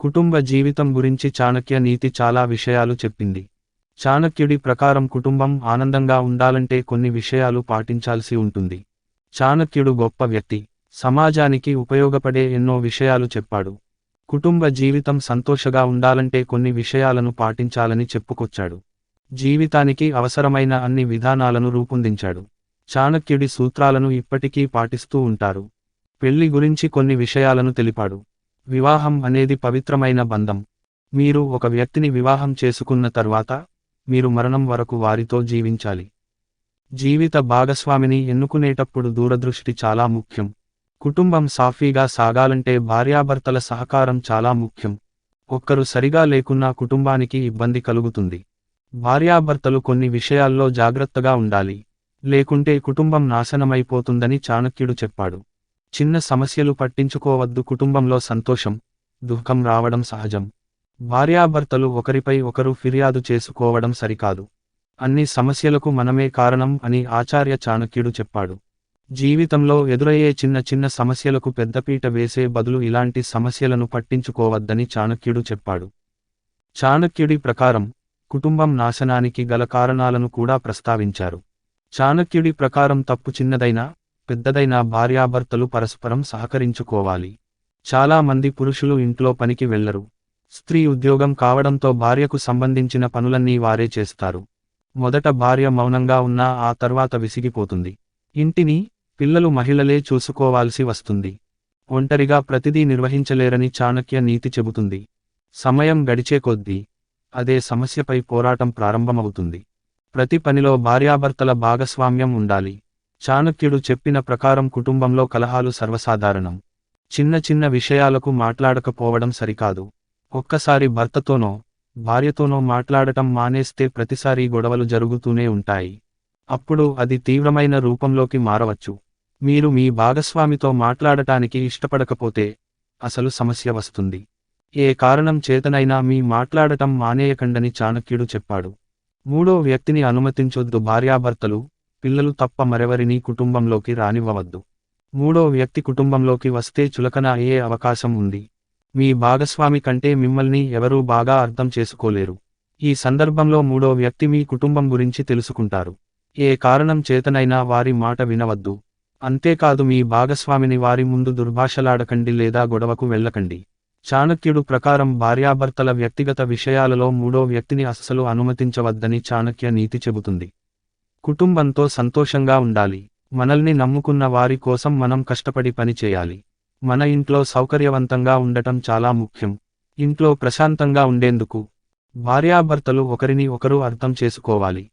కుటుంబ జీవితం గురించి చాణక్య నీతి చాలా విషయాలు చెప్పింది. చాణక్యుడి ప్రకారం కుటుంబం ఆనందంగా ఉండాలంటే కొన్ని విషయాలు పాటించాల్సి ఉంటుంది. చాణక్యుడు గొప్ప వ్యక్తి. సమాజానికి ఉపయోగపడే ఎన్నో విషయాలు చెప్పాడు. కుటుంబ జీవితం సంతోషగా ఉండాలంటే కొన్ని విషయాలను పాటించాలని చెప్పుకొచ్చాడు. జీవితానికి అవసరమైన అన్ని విధానాలను రూపొందించాడు. చాణక్యుడి సూత్రాలను ఇప్పటికీ పాటిస్తూ ఉంటారు. పెళ్ళి గురించి కొన్ని విషయాలను తెలిపాడు. వివాహం అనేది పవిత్రమైన బంధం. మీరు ఒక వ్యక్తిని వివాహం చేసుకున్న తర్వాత మీరు మరణం వరకు వారితో జీవించాలి. జీవిత భాగస్వామిని ఎన్నుకునేటప్పుడు దూరదృష్టి చాలా ముఖ్యం. కుటుంబం సాఫీగా సాగాలంటే భార్యాభర్తల సహకారం చాలా ముఖ్యం. ఒక్కరు సరిగా లేకున్నా కుటుంబానికి ఇబ్బంది కలుగుతుంది. భార్యాభర్తలు కొన్ని విషయాల్లో జాగ్రత్తగా ఉండాలి. లేకుంటే కుటుంబం నాశనమైపోతుందని చాణక్యుడు చెప్పాడు. చిన్న సమస్యలు పట్టించుకోవద్దు కుటుంబంలో సంతోషం దుఃఖం రావడం సహజం. భార్యాభర్తలు ఒకరిపై ఒకరు ఫిర్యాదు చేసుకోవడం సరికాదు. అన్ని సమస్యలకు మనమే కారణం అని ఆచార్య చాణక్యుడు చెప్పాడు. జీవితంలో ఎదురయ్యే చిన్న చిన్న సమస్యలకు పెద్దపీట వేసే బదులు ఇలాంటి సమస్యలను పట్టించుకోవద్దని చాణక్యుడు చెప్పాడు. చాణక్యుడి ప్రకారం కుటుంబం నాశనానికి గల కారణాలను కూడా ప్రస్తావించారు. చాణక్యుడి ప్రకారం తప్పు చిన్నదైనా పెద్దదైన భార్యాభర్తలు పరస్పరం సహకరించుకోవాలి. చాలా మంది పురుషులు ఇంట్లో పనికి వెళ్ళరు స్త్రీ ఉద్యోగం కావడంతో భార్యకు సంబంధించిన పనులన్నీ వారే చేస్తారు. మొదట భార్య మౌనంగా ఉన్నా ఆ తర్వాత విసిగిపోతుంది. ఇంటిని పిల్లలు మహిళలే చూసుకోవాల్సి వస్తుంది. ఒంటరిగా ప్రతిదీ నిర్వహించలేరని చాణక్య నీతి చెబుతుంది. సమయం గడిచే కొద్దీ అదే సమస్యపై పోరాటం ప్రారంభమవుతుంది. ప్రతి పనిలో భార్యాభర్తల భాగస్వామ్యం ఉండాలి. చాణక్యుడు చెప్పిన ప్రకారం కుటుంబంలో కలహాలు సర్వసాధారణం. చిన్న చిన్న విషయాలకు మాట్లాడకపోవడం సరికాదు. ఒక్కసారి భర్తతోనో భార్యతోనో మాట్లాడటం మానేస్తే ప్రతిసారి గొడవలు జరుగుతూనే ఉంటాయి. అప్పుడు అది తీవ్రమైన రూపంలోకి మారవచ్చు. మీరు మీ భాగస్వామితో మాట్లాడటానికి ఇష్టపడకపోతే అసలు సమస్య వస్తుంది. ఏ కారణం చేతనైనా మీ మాట్లాడటం మానేయకండని చాణక్యుడు చెప్పాడు. మూడో వ్యక్తిని అనుమతించొద్దు భార్యాభర్తలు పిల్లలు తప్ప మరెవరినీ కుటుంబంలోకి రానివ్వవద్దు. మూడో వ్యక్తి కుటుంబంలోకి వస్తే చులకన అయ్యే అవకాశం ఉంది. మీ భాగస్వామి కంటే మిమ్మల్ని ఎవరూ బాగా అర్థం చేసుకోలేరు. ఈ సందర్భంలో మూడో వ్యక్తి మీ కుటుంబం గురించి తెలుసుకుంటారు. ఏ కారణం చేతనైనా వారి మాట వినవద్దు. అంతేకాదు మీ భాగస్వామిని వారి ముందు దుర్భాషలాడకండి లేదా గొడవకు వెళ్ళకండి. చాణక్యుడు ప్రకారం భార్యాభర్తల వ్యక్తిగత విషయాలలో మూడో వ్యక్తిని అస్సలు అనుమతించవద్దని చాణక్య నీతి చెబుతుంది. కుటుంబంతో సంతోషంగా ఉండాలి. మనల్ని నమ్ముకున్న వారి కోసం మనం కష్టపడి పని చేయాలి. మన ఇంట్లో సౌకర్యవంతంగా ఉండటం చాలా ముఖ్యం. ఇంట్లో ప్రశాంతంగా ఉండేందుకు భార్యాభర్తలు ఒకరిని ఒకరు అర్థం చేసుకోవాలి.